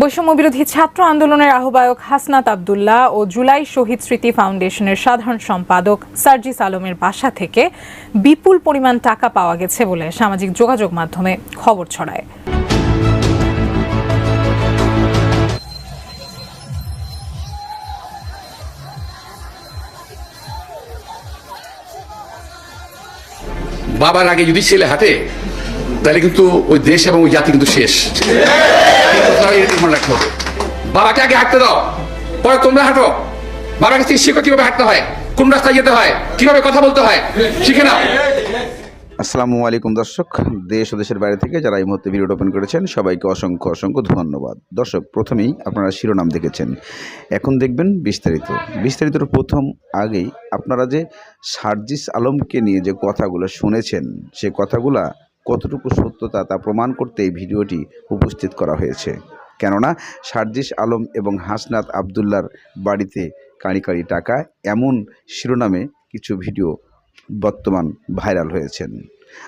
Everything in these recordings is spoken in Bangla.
বৈষম্য বিরোধী ছাত্র আন্দোলনের আহ্বায়ক হাসনাত আবদুল্লাহ ও জুলাই শহীদ স্মৃতি ফাউন্ডেশনের সাধারণ সম্পাদক সার্জিস আলমের বাসা থেকে বিপুল পরিমাণ টাকা পাওয়া গেছে বলে সামাজিক যোগাযোগ মাধ্যমে খবর ছড়ায়। বাবার আগে যদি ছেলে হাতে তাহলে কিন্তু ওই দেশ এবং ওই জাতি কিন্তু শেষ। হবে বাবাকে আগে হাঁটতে দাও। পরে তোমরা হাঁটো। বাবার কাছে শিখো কীভাবে হাঁটতে হয়, কোন রাস্তায় যেতে হয়, কীভাবে কথা বলতে হয়, শিখে নাও। আসসালামু আলাইকুম দর্শক, দেশ ও দেশের বাইরে থেকে যারা এই মুহূর্তে ভিডিওটা ওপেন করেছেন, সবাইকে অসংখ্য অসংখ্য ধন্যবাদ। দর্শক, প্রথমেই আপনারা শিরোনাম দেখেছেন। এখন দেখবেন বিস্তারিত। বিস্তারিতর প্রথম আগেই আপনারা যে সার্জিস আলমকে নিয়ে যে কথাগুলো শুনেছেন, সে কথাগুলা কতটুকু সত্যতা তা প্রমাণ করতে এই ভিডিওটি উপস্থিত করা হয়েছে। কেননা, সার্জিস আলম এবং হাসনাত আবদুল্লার বাড়িতে কাঁড়ি কাঁড়ি টাকা এমন শিরোনামে কিছু ভিডিও বর্তমান ভাইরাল হয়েছেন।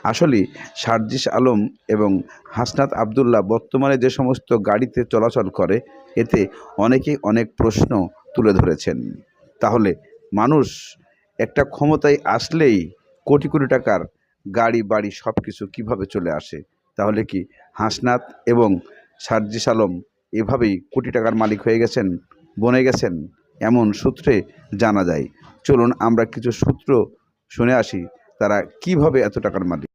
আসলে, সার্জিস আলম এবং হাসনাত আবদুল্লাহ বর্তমানে যে সমস্ত গাড়িতে চলাচল করে, এতে অনেকে অনেক প্রশ্ন তুলে ধরেছেন। তাহলে, মানুষ একটা ক্ষমতায় আসলেই কোটি কোটি টাকার গাড়ি, বাড়ি সব কিছু কীভাবে চলে আসে? তাহলে কি হাসনাত এবং সার্জিস আলম এভাবেই কোটি টাকার মালিক হয়ে গেছেন, বনে গেছেন? এমন সূত্রে জানা যায়। চলুন আমরা কিছু সূত্র শুনে আসি, তারা কীভাবে এত টাকার মালিক?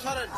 শ্রমিক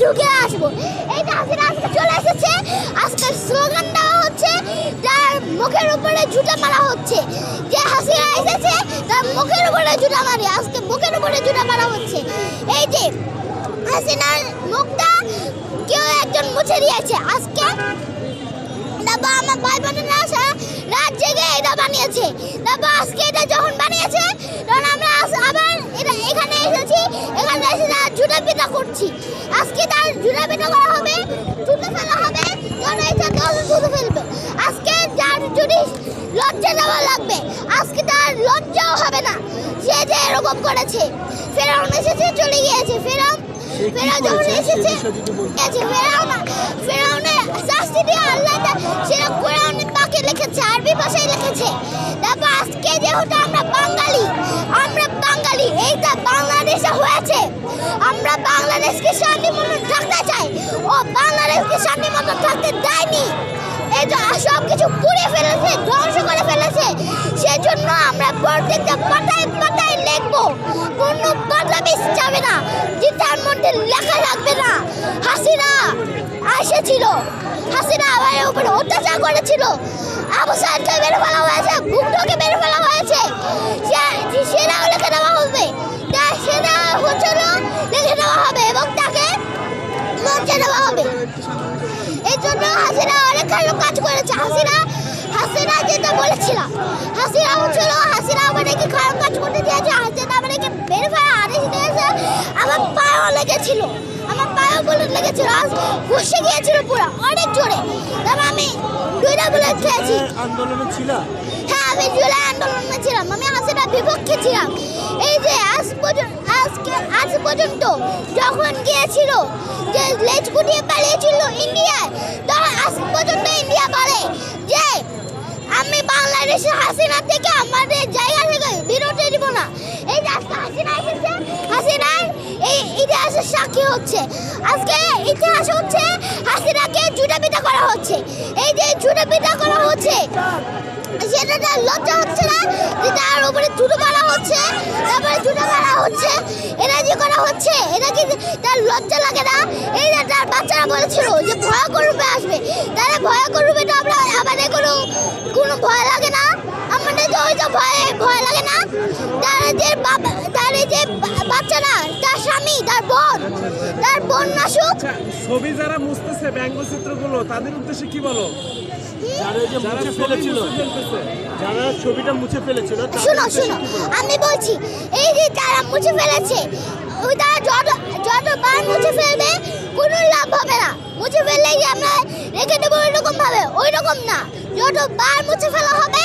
ঢুকে আসব। এই যে আজকে চলে এসেছে। আজকে স্লোগান দেওয়া হচ্ছে, যার মুখের উপরে জুতা মারা হচ্ছে। যে হাসিনা এসেছে, তার মুখের উপরে জুতা মারি। আজকে মুখের উপরে জুতা মারা হচ্ছে। এই যে, হাসিনার মুখটা কেউ একজন মুছে দিয়েছে। আজকে তারপর আমার ভাই বোনেরা রাত জেগে এটা বানিয়েছে। তারপর আজকে এটা যখন বানিয়েছে, তখন আমরা এখানে এসেছি এখানে এসে তার জুতা পিটা করছি। আজকে তার জুতা পিটা করা হবে জুতো ফেলা হবে ফেলবে। আজকে যার যদি লজ্জা দেওয়া লাগবে আজকে তার লজ্জাও হবে না। সে যে এরকম করেছে। ফেরাউন এসেছে চলে গিয়েছে। ফেরাউন ফেরাউন যখন এসেছে ফেরাউন ফেরাউনের শাস্তি দিয়ে আল্লাহ তা- সেটা কোরআনে পাকে লিখেছে আরবি ভাষায় লিখেছে। তারপর আজকে যেহেতু আমরা বাঙালি আমরা এইটা বাংলাদেশে হয়েছে। আমরা বাংলাদেশকে শান্তি মতন থাকতে চাই। ও বাংলাদেশকে শান্তি মতন থাকতে দেয়নি। এই যে সব কিছু পুড়ে ফেলেছে, ধ্বংস করে ফেলেছে। সেজন্য আমরা প্রত্যেকটা পাতায় পাতায় দেখব কোনো বাংলাদেশ যাবে না যে তার মধ্যে লেখা থাকবে না। হাসিনা এসেছিল। হাসিনা আমার উপরে অত্যাচার করেছিল। আবু সাহেবকে মেরে ফেলা হয়েছে বুকটাকে মেরে ফেলা হয়েছে। সে- সেটা লিখে দেওয়া হবে এবং তাকে লজ্জা দেওয়া হবে। এই জন্য হাসিনা অনেক ভালো কাজ করেছে। হাসিনা হাসিনা যেটা বলেছিলাম হাসিনা হচ্ছিল হাসিনা আমাদেরকে খারাপ কাজ করতে দিয়েছে হাসিনা আমাদেরকে বের ফেলা আদেশ দিয়েছে আমার পায়েও লেগেছিল। আমার পায়েও বুলেট লেগেছিল। আজ ঘুষে গিয়েছিল পুরো অনেক জোরে। তারপর আমি দুইটা বুলেট খেয়েছি। আন্দোলনে ছিল? হ্যাঁ আমি জুলাই আন্দোলনে ছিলাম। আমি হাসিনার বিপক্ষে ছিলাম। পর্যন্ত যখন গিয়েছিল যে লেজ গুটিয়ে পালিয়েছিল ইন্ডিয়ায় তখন আজ পর্যন্ত ইন্ডিয়া বলে যে, আমি বাংলাদেশের হাসিনা থেকে আমাদের জায়গা থেকে বিরতি দিব না। এই আজকে হাসিনা এসেছে, হাসিনার এই ইতিহাসের সাক্ষী হচ্ছে। আজকে ইতিহাস হচ্ছে হাসিনাকে জুটা পিটা করা হচ্ছে। এই যে জুটা পিটা করা হচ্ছে সেটা লজ্জা হচ্ছে না যে তার উপরে জুতো মারা হচ্ছে। তারপরে জুতো মারা হচ্ছে? যে করা হচ্ছে? এটা কি তার লজ্জা লাগে না? এই যে তার বাচ্চারা বলেছিল যে ভয়ঙ্কর রূপে আসবে। তাহলে ভয়ঙ্কর তো আমরা, আমাদের কোনো কোনো ভয় লাগে না? আমাদের তো ওই যে ভয় ভয় লাগে না? তার যে বাবা তার যে বাচ্চারা স্বামী তার বোন। তার বোন নাসুক ছবি যারা মুছতেছে ব্যঙ্গচিত্রগুলো তাদের উদ্দেশ্যে কি বলো? যারা এই যে মুছে ফেলেছিল। যারা ছবিটা মুছে ফেলেছিল শোনো শোনো। আমি বলছি এই যে তারা মুছে ফেলেছে ওই তারা যত যতবার মুছে ফেলবে কোনো লাভ হবে না। মুছে ফেললেই যে আমরা রেখে দেবো ওই রকম ভাবে। ওই রকম না। যতবার মুছে ফেলা হবে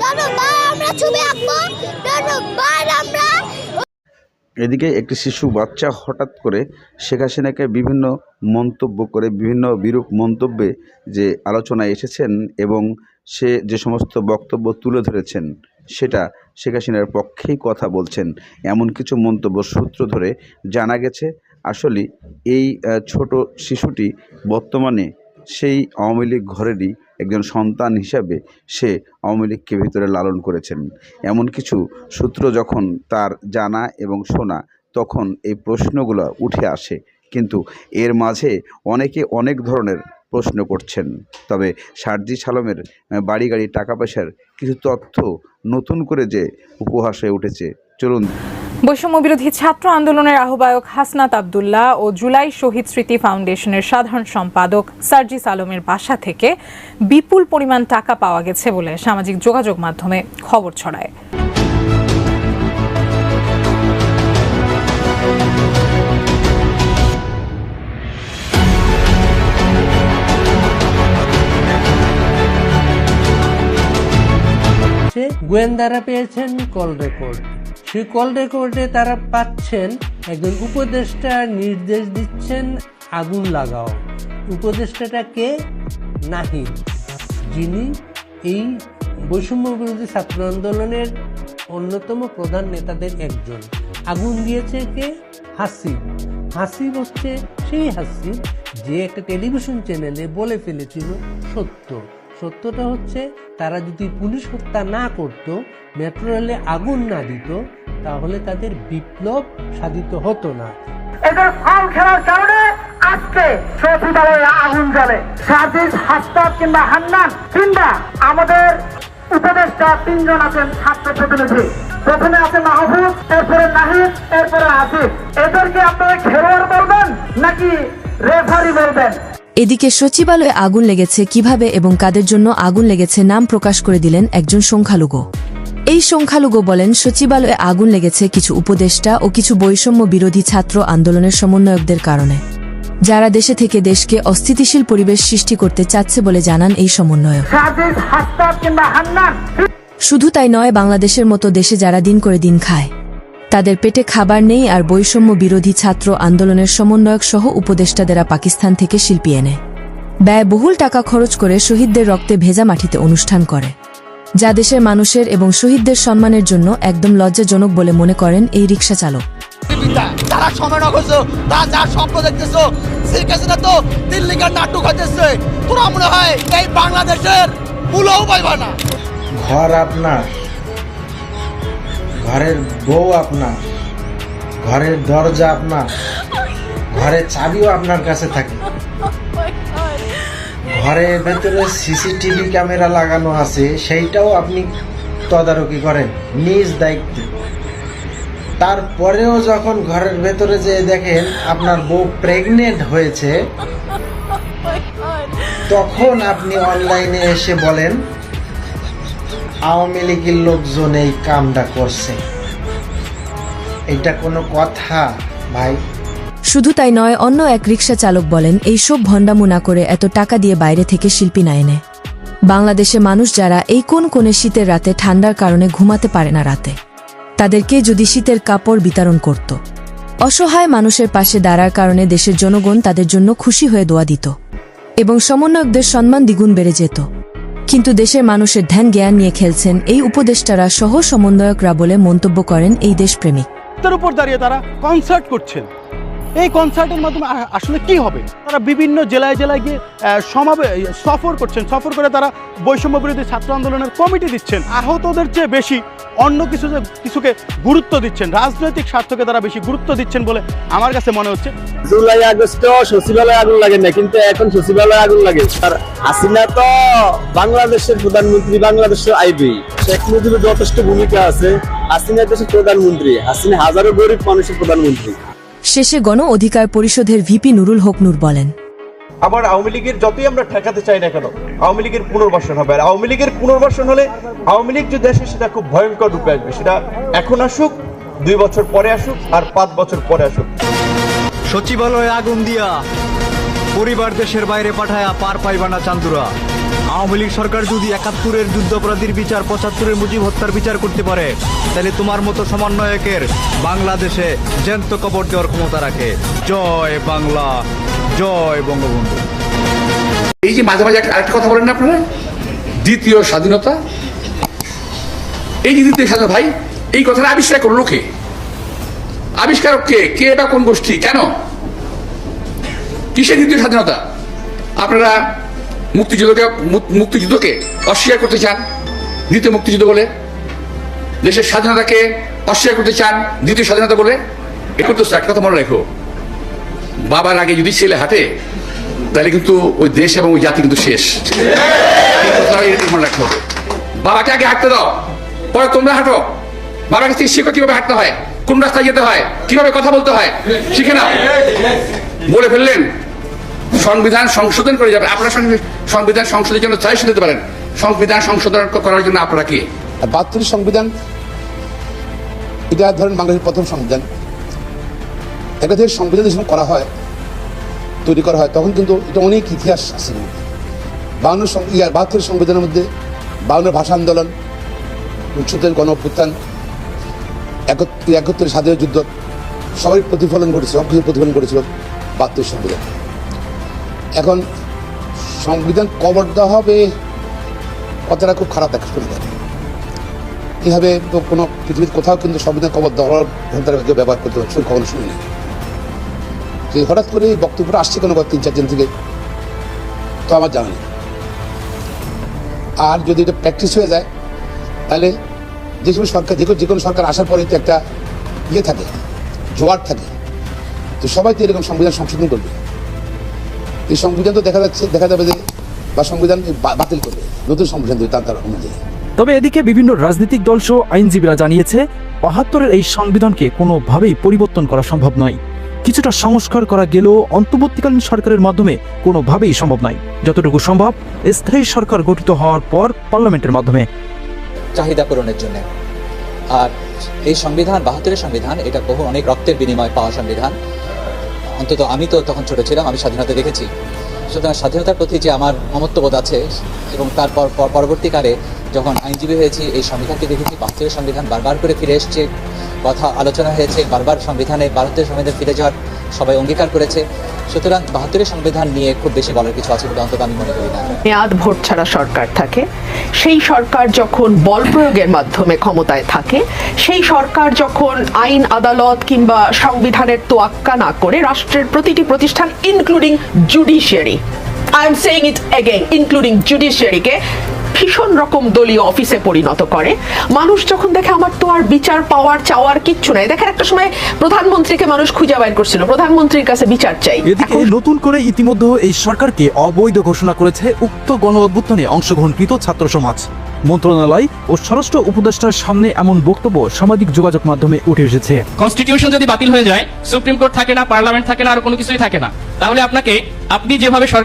ততবার আমরা ছবি আঁকবো ততবার আমরা এদিকে একটি শিশু বাচ্চা হঠাৎ করে শেখ হাসিনাকে বিভিন্ন মন্তব্য করে, বিভিন্ন বিরূপ মন্তব্যে যে আলোচনায় এসেছেন এবং সে যে সমস্ত বক্তব্য তুলে ধরেছেন সেটা শেখ হাসিনার পক্ষেই কথা বলছেন। এমন কিছু মন্তব্য সূত্র ধরে জানা গেছে, আসলে এই ছোট শিশুটি বর্তমানে সেই আওয়ামী লীগ ঘরেরই একজন সন্তান হিসাবে সে আওয়ামী লীগকে ভিতরে লালন করেছেন। এমন কিছু সূত্র যখন তার জানা এবং শোনা, তখন এই প্রশ্নগুলো উঠে আসে। কিন্তু এর মাঝে অনেকে অনেক ধরনের প্রশ্ন করছেন। তবে সার্জি সালমের বাড়ি গাড়ি টাকা পয়সার কিছু তথ্য নতুন করে যে উপহাস হয়ে উঠেছে, চলুন বৈষম্য বিরোধী ছাত্র আন্দোলনের আহ্বায়ক হাসনাত আবদুল্লাহ ও জুলাই শহীদ স্মৃতি ফাউন্ডেশনের সাধারণ সম্পাদক সার্জিস আলমের বাসা থেকে বিপুল পরিমাণ টাকা পাওয়া গেছে বলে সামাজিক যোগাযোগ মাধ্যমে খবর ছড়ায়। গোয়েন্দারা পেয়েছেন কল রেকর্ড। সেই কল রেকর্ডে তারা পাচ্ছেন, একজন উপদেষ্টা নির্দেশ দিচ্ছেন, আগুন লাগাও। উপদেষ্টাটা কে? নাহিদ। যিনি এই বৈষম্য বিরোধী ছাত্র আন্দোলনের অন্যতম প্রধান নেতাদের একজন। আগুন দিয়েছে কে? হাসিব। হাসিব হচ্ছে সেই হাসিব যে একটা টেলিভিশন চ্যানেলে বলে ফেলেছিল সত্য। সত্যটা হচ্ছে, তারা যদি পুলিশ হত্যা না করত, মেট্রো রেলে আগুন না দিত তাহলে তাদের বিপ্লব সাধিত হতো না। এদের ফাল খেলার কারণে আজকে সচিবালয়ে আগুন জ্বলে। সার্জিস কিংবা হান্নান কিংবা আমাদের উপদেষ্টা তিনজন আছেন ছাত্র প্রতিনিধি। প্রথমে আছে মাহবুব এরপরে নাহিদ এরপরে আসিফ। এদেরকে আপনারা খেলোয়াড় বলবেন নাকি রেফারি বলবেন? এদিকে সচিবালয়ে আগুন লেগেছে কীভাবে এবং কাদের জন্য আগুন লেগেছে নাম প্রকাশ করে দিলেন একজন সংখ্যালঘু। এই সংখ্যালঘু বলেন সচিবালয়ে আগুন লেগেছে কিছু উপদেষ্টা ও কিছু বৈষম্য বিরোধী ছাত্র আন্দোলনের সমন্বয়কদের কারণে। যারা দেশে থেকে দেশকে অস্থিতিশীল পরিবেশ সৃষ্টি করতে চাচ্ছে বলে জানান এই সমন্বয়ক। শুধু তাই নয় বাংলাদেশের মতো দেশে যারা দিন করে দিন খায় তাদের পেটে খাবার নেই আর বৈষম্য বিরোধী ছাত্র আন্দোলনের সমন্বয়ক সহ উপদেষ্টাদেরা পাকিস্তান থেকে শিল্পী এনে। ব্যয়বহুল টাকা খরচ করে শহীদদের রক্তে ভেজা মাটিতে অনুষ্ঠান করে। যা দেশের মানুষের এবং শহীদদের সম্মানের জন্য একদম লজ্জাজনক বলে মনে করেন এই রিক্সা চালক। তারা সময় না করছ তারা যার স্বপ্ন দেখতেছো সেই কাছে তো দিল্লিকার নাটক হতেছে। তোরা মনে হয় এই বাংলাদেশের মূলও পাইবা না। ঘর আপনার ঘরের বউ আপনার ঘরের দরজা আপনার ঘরের চাবিও আপনার কাছে থাকে। ঘরের ভেতরে সিসিটিভি ক্যামেরা লাগানো আছে, সেইটাও আপনি তদারকি করেন, নিজ দায়িত্বে। তারপরেও যখন ঘরের ভেতরে যে দেখেন আপনার বউ প্রেগনেন্ট হয়েছে, তখন আপনি অনলাইনে এসে বলেন, আওয়ামী লীগের লোকজন এই কামটা করছে। এটা কোনো কথা, ভাই। শুধু তাই নয়, অন্য এক রিক্সা চালক বলেন এইসব ভণ্ডামু না করে এত টাকা দিয়ে বাইরে থেকে শিল্পী না এনে। বাংলাদেশে মানুষ যারা এই কোন কোণে শীতের রাতে ঠান্ডার কারণে ঘুমাতে পারে না রাতে, তাদেরকে যদি শীতের কাপড় বিতরণ করত। অসহায় মানুষের পাশে দাঁড়ার কারণে দেশের জনগণ তাদের জন্য খুশি হয়ে দোয়া দিত এবং সমন্বয়কদের সম্মান দ্বিগুণ বেড়ে যেত। কিন্তু দেশের মানুষের ধ্যান জ্ঞান নিয়ে খেলছেন এই উপদেষ্টারা সহ সমন্বয়করা বলে মন্তব্য করেন এই দেশপ্রেমিক। উপর দাঁড়িয়ে তারা কনসার্ট করছেন। এই কনসার্টের মাধ্যমে আসলে কি হবে? তারা বিভিন্ন জেলায় জেলায় গিয়ে সমাবে সফর করছেন। সফর করে তারা বৈষম্য বিরোধী ছাত্র আন্দোলনের কমিটি দিচ্ছেন। আহতদের চেয়ে বেশি অন্য কিছু কিছুকে গুরুত্ব দিচ্ছেন। রাজনৈতিক স্বার্থকে তারা বেশি গুরুত্ব দিচ্ছেন বলে আমার কাছে মনে হচ্ছে। জুলাই, আগস্ট, সচিবালয়ে আগুন লাগে না, কিন্তু এখন সচিবালয়ে আগুন লাগে। আর হাসিনা তো বাংলাদেশের প্রধানমন্ত্রী, বাংলাদেশের আইবি। শেখ মুজিবের যথেষ্ট ভূমিকা আছে। হাসিনা দেশের প্রধানমন্ত্রী। হাসিনা হাজারো গরিব মানুষের প্রধানমন্ত্রী। শেষে গণ অধিকার পরিষদের ভিপি নুরুল হক নূর বলেন আবার আওয়ামী লীগের যতই আমরা ঠেকাতে চাই না কেন আওয়ামী লীগের পুনর্বাসন হবে। আর আওয়ামী লীগের পুনর্বাসন হলে আওয়ামী লীগ যদি আসে সেটা খুব ভয়ঙ্কর রূপে আসবে। সেটা এখন আসুক দুই বছর পরে আসুক আর পাঁচ বছর পরে আসুক। সচিবালয়ে আগুন দিয়া পরিবার দেশের বাইরে পাঠায়া পার পাইবা না চান্দুরা। আওয়ামী লীগ সরকার যদি একাত্তরের যুদ্ধাপরাধীর বিচার, পঁচাত্তরের মুজিব হত্যার বিচার করতে পারে, তাহলে তোমার মতো সমন্বয়কের বাংলাদেশে জ্যান্ত কবর দেওয়ার ক্ষমতা রাখে। জয় বাংলা, জয় বঙ্গবন্ধু। এই যে মাঝে মাঝে আরেকটা কথা বলেন না আপনারা? দ্বিতীয় স্বাধীনতা। এই যে দ্বিতীয় স্বাধীনতা, ভাই, এই কথাটা আবিষ্কার করল কে? আবিষ্কারক কে? কে বা কোন গোষ্ঠী? কেন? কিসের দ্বিতীয় স্বাধীনতা? আপনারা মুক্তিযুদ্ধকে মুক্তিযুদ্ধকে অস্বীকার করতে চান? দ্বিতীয় মুক্তিযুদ্ধ বলে? দেশের স্বাধীনতাকে অস্বীকার করতে চান দ্বিতীয় স্বাধীনতা বলে? একটু তো একটা কথা মনে রেখো। বাবার আগে যদি ছেলে হাঁটে, তাহলে কিন্তু ওই দেশ এবং ওই জাতি কিন্তু শেষ। মনে রাখতে হবে। বাবাকে আগে হাঁটতে দাও, পরে তোমরা হাঁটো। থেকে শিখো কীভাবে হাঁটতে হয়? কোন রাস্তায় যেতে হয়? কীভাবে কথা বলতে হয়? শিখে না বলে ফেললেন সংবিধান সংশোধন করে যাবে। আপনারা সংবি- সংবিধান সংশোধনের জন্য সাজেশন দিতে পারেন। সংবিধান সংশোধন করার জন্য আপনারা কি? বাহাত্তরের সংবিধান, এটা ধরেন বাংলাদেশের প্রথম সংবিধান। একটা যে সংবিধান যখন করা হয়, তৈরি করা হয়, তখন কিন্তু এটা অনেক ইতিহাস আছে। বাউন্ন সং- ইয়া, বাহাত্তরের সংবিধানের মধ্যে বাউন্নের ভাষা আন্দোলন, উচ্চতের গণ অভ্যুত্থান একত্রের স্বাধীন যুদ্ধ সবাই প্রতিফলন ঘটেছে সব কিছু প্রতিফলন করেছিল বাহাত্তর সংবিধান। এখন সংবিধান কবর দেওয়া হবে, কথাটা খুব খারাপ দেখা শুনে যায় এভাবে তো কোনো পৃথিবীর কোথাও কিন্তু সংবিধান কবর দেওয়ার কেউ ব্যবহার করতে হচ্ছে কখনো শুনিনি। যে হঠাৎ করে এই বক্তব্যটা আসছে কোনো তিন, চারজন থেকে, তো আমার জানা নেই। আর যদি এটা প্র্যাকটিস হয়ে যায়, তাহলে যে কোনো সরকার, যে কোনো যে কোনো সরকার আসার পরে তো একটা ইয়ে থাকে, জোয়ার থাকে। তো সবাই তো এরকম সংবিধান সংশোধন করবে। এই সংবিধান তো দেখা যাচ্ছে দেখা যাবে যে বা সংবিধান বাতিল করবে নতুন সংবিধান দেবে তার তার অনুযায়ী। তবে এদিকে বিভিন্ন রাজনৈতিক দল সহ আইনজীবীরা জানিয়েছে বাহাত্তরের এই সংবিধানকে কোনোভাবেই পরিবর্তন করা সম্ভব নয়। কিছুটা সংস্কার করা গেলেও অন্তর্বর্তীকালীন সরকারের মাধ্যমে কোনোভাবেই সম্ভব নয়। যতটুকু সম্ভব স্থায়ী সরকার গঠিত হওয়ার পর পার্লামেন্টের মাধ্যমে। চাহিদা পূরণের জন্য। আর এই সংবিধান বাহাত্তরের সংবিধান এটা বহু অনেক রক্তের বিনিময়ে পাওয়া সংবিধান। অন্তত আমি তো তখন ছোট ছিলাম, আমি স্বাধীনতা দেখেছি। সুতরাং স্বাধীনতার প্রতি যে আমার মমত্ববোধ আছে এবং তারপর পর- পরবর্তীকালে যখন আইনজীবী হয়েছি, এই সংবিধানকে দেখেছি বাস্তবের সংবিধান বারবার করে ফিরে এসছে। কথা আলোচনা হয়েছে, বারবার সংবিধানে, ভারতীয় সংবিধান ফিরে যাওয়ার সবাই অঙ্গীকার করেছে। সুতরাং বাহাত্তরের সংবিধান নিয়ে খুব বেশি বলার কিছু আছে বলে অন্তত আমি মনে করি না। মেয়াদ ভোট ছাড়া সরকার থাকে। সেই সরকার যখন বল প্রয়োগের মাধ্যমে ক্ষমতায় থাকে, সেই সরকার যখন আইন, আদালত কিংবা সংবিধানের তোয়াক্কা না করে রাষ্ট্রের প্রতিটি প্রতিষ্ঠান including judiciary I am saying it again including জুডিশিয়ারিকে ভীষণ রকম দলীয় অফিসে পরিণত করে। মানুষ যখন দেখে আমার তো আর বিচার পাওয়ার চাওয়ার কিচ্ছু নাই। দেখেন একটা সময় প্রধানমন্ত্রীকে মানুষ খুঁজে বাইর করছিল প্রধানমন্ত্রীর কাছে বিচার চাই। এদিকে নতুন করে ইতিমধ্যে এই সরকারকে অবৈধ ঘোষণা করেছে উক্ত গণ অভ্যুত্থানে অংশগ্রহণকৃত ছাত্র সমাজ। মন্ত্রণালয় ও স্বরাষ্ট্র উপদেষ্টার সামনে এমন বক্তব্য সামাজিক যোগাযোগ মাধ্যমে উঠে এসেছে। কনস্টিটিউশন যদি বাতিল হয়ে যায় সুপ্রিম কোর্ট থাকে না পার্লামেন্ট থাকে না আর কোনো কিছুই থাকে না তাহলে আপনাকে আপনি যেভাবে সরকার